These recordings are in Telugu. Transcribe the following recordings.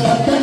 la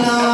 Hello.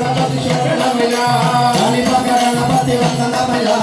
గణపతి శరణమయ్యా గణపతి వందనమయ్యా